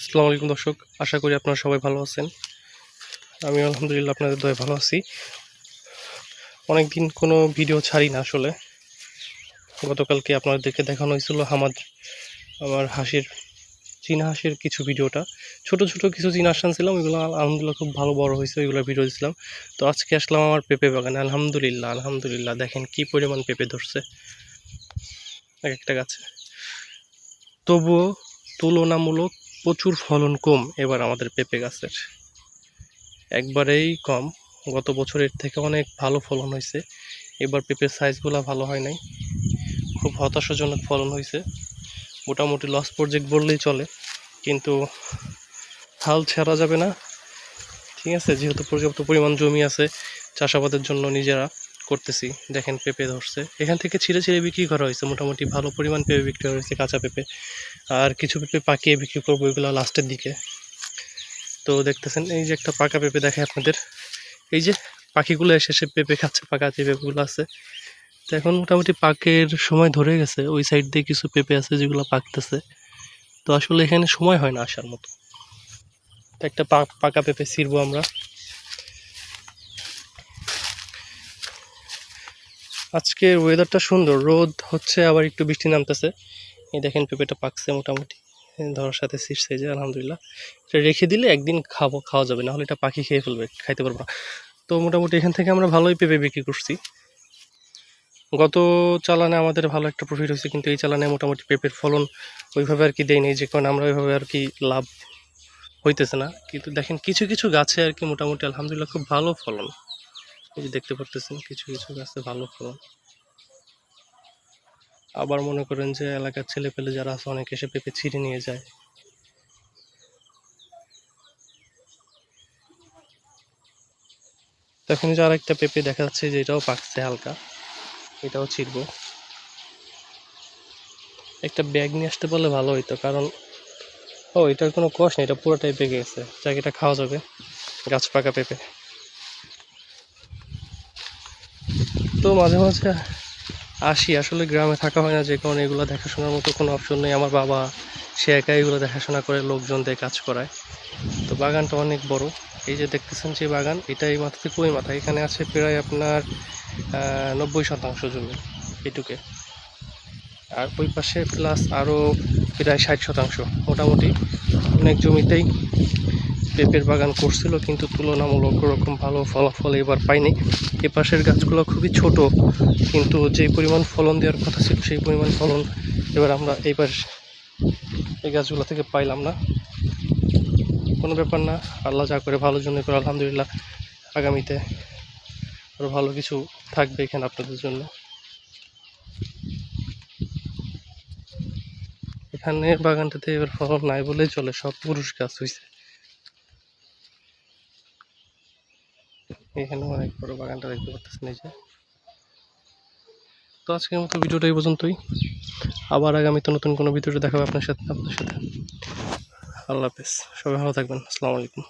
আসসালামু আলাইকুম দর্শক, আশা করি আপনারা সবাই ভালো আছেন। আমি আলহামদুলিল্লাহ আপনাদের দয়ে ভালো আছি। অনেকদিন কোনো ভিডিও ছাড়ি না আসলে। গতকালকে আপনাদেরকে দেখানো হয়েছিল আমার আমার হাসির, চীনা হাসির কিছু ভিডিওটা। ছোট ছোট কিছু চীনা হাঁস আনছিলাম ওইগুলো আলহামদুলিল্লাহ খুব ভালো বড় হয়েছে ওইগুলো ভিডিও দিয়েছিলাম। তো আজকে আসলাম আমার পেঁপে বাগানে, আলহামদুলিল্লাহ আলহামদুলিল্লাহ, দেখেন কি পরিমাণ পেঁপে ধরছে। এক একটা গাছে। তবুও তুলনামূলক প্রচুর ফলন কম এবার আমাদের পেঁপে গাছের। একবারেই কম। গত বছরের থেকে অনেক ভালো ফলন হয়েছে। এবার পেঁপের সাইজগুলো ভালো হয় নাই। খুব হতাশাজনক ফলন হয়েছে। মোটামুটি লস প্রজেক্ট বললেই চলে। কিন্তু হাল ছাড়া যাবে না। ঠিক আছে, যেহেতু পর্যাপ্ত পরিমাণ জমি আছে, চাষাবাদের জন্য নিজেরা। করতেছি। দেখেন পেঁপে ধরছে। এখান থেকে ছিঁড়ে ছিঁড়ে বিক্রি করা হয়েছে। মোটামুটি ভালো পরিমাণ পেঁপে বিক্রি হয়েছে, কাঁচা পেঁপে। আর কিছু পেঁপে পাকিয়ে বিক্রি করব এগুলো লাস্টের দিকে। তো দেখতেছেন, এই যে একটা পাকা পেঁপে দেখে আপনাদের। এই যে পাখিগুলো এসে সে পেঁপে খাচ্ছে, পাকা যে পেঁপেগুলো আছে। তো এখন মোটামুটি পাকের সময় ধরে গেছে। ওই সাইড দিয়ে কিছু পেঁপে আছে যেগুলো পাকতেছে। তো আসলে এখানে সময় হয় না আসার মতো। তো একটা পাকা পেঁপে ছিঁড়বো আমরা। আজকের ওয়েদারটা সুন্দর। রোদ হচ্ছে, আবার একটু বৃষ্টি নামতেছে। এই দেখেন, পেঁপেটা পাকছে মোটামুটি। ধরার সাথে শীর্ষে যে, আলহামদুলিল্লাহ। এটা রেখে দিলে একদিন খাব, খাওয়া যাবে না হলে এটা পাখি খেয়ে ফেলবে, খাইতে পারব তো মোটামুটি এখান থেকে আমরা ভালোই পেঁপে বিক্রি করছি। গত চালানে আমাদের ভালো একটা প্রফিট হয়েছে, কিন্তু এই চালানে মোটামুটি পেঁপের ফলন ওইভাবে আর কি দেয়নি, যে কারণে আমরা ওইভাবে আর কি লাভ হইতেছে না। কিন্তু দেখেন, কিছু কিছু গাছে আর কি মোটামুটি আলহামদুলিল্লাহ খুব ভালো ফলন। এই যে দেখতে পারতেছেন, কিছু কিছু গাছে ভালো ফলন। আবার মনে করেন যে এলাকার ছেলে পেলে যারা আছে, অনেকে এসে পেঁপে ছিঁড়ে নিয়ে যায়। তখন যে আরেকটা পেঁপে দেখা যাচ্ছে যে এটাও পাকছে হালকা, এটাও ছিড়বো। একটা ব্যাগ নিয়ে আসতে পারলে ভালো হইতো, কারণ, ও, এটার কোনো কষ নেই, এটা পুরোটাই পেকে গেছে। যাকে, এটা খাওয়া যাবে, গাছ পাকা পেঁপে। তো মাঝে মাঝে আসি। আসলে গ্রামে থাকা হয় না, যে কারণে এগুলো দেখাশোনার মতো কোনো অপশন নেই। আমার বাবা, সে একাই এগুলো দেখাশোনা করে, লোকজন দিয়ে কাজ করায়। তো বাগানটা অনেক বড়। এই যে দেখতেছেন যে বাগান, এটা এই মাথা থেকে ওই মাথা। এখানে আছে প্রায় আপনার নব্বই শতাংশ জমি এটুকে। আর ওই পাশে প্লাস আরও প্রায় ষাট শতাংশ। মোটামুটি অনেক জমিতেই। পেঁপের বাগান করছিল, কিন্তু তুলনামূলক ওরকম ভালো ফলাফল এবার পাইনি। এ পাশের গাছগুলো খুবই ছোট, কিন্তু যে পরিমাণ ফলন দেওয়ার কথা ছিল, সেই পরিমাণ ফলন এবার আমরা এই পাশ এই গাছগুলো থেকে পাইলাম না। কোনো ব্যাপার না, আল্লাহ যা করে ভালো জন্য করে, আলহামদুলিল্লাহ। আগামীতে আরও ভালো কিছু থাকবে এখানে আপনাদের জন্য। এখানে বাগানটাতে এবার ফলন নাই বলেই চলে, সব পুরুষ গাছ হয়েছে এখানে অনেক বড় বাগানটা দেখতে পাচ্ছেন এই যে। তো আজকের মতো ভিডিওটা এই পর্যন্তই। আবার আগামীতে নতুন কোনো ভিডিওটা দেখাবো আপনার সাথে আপনার সাথে। আল্লাহ হাফেজ। সবাই ভালো থাকবেন। আসসালামু আলাইকুম।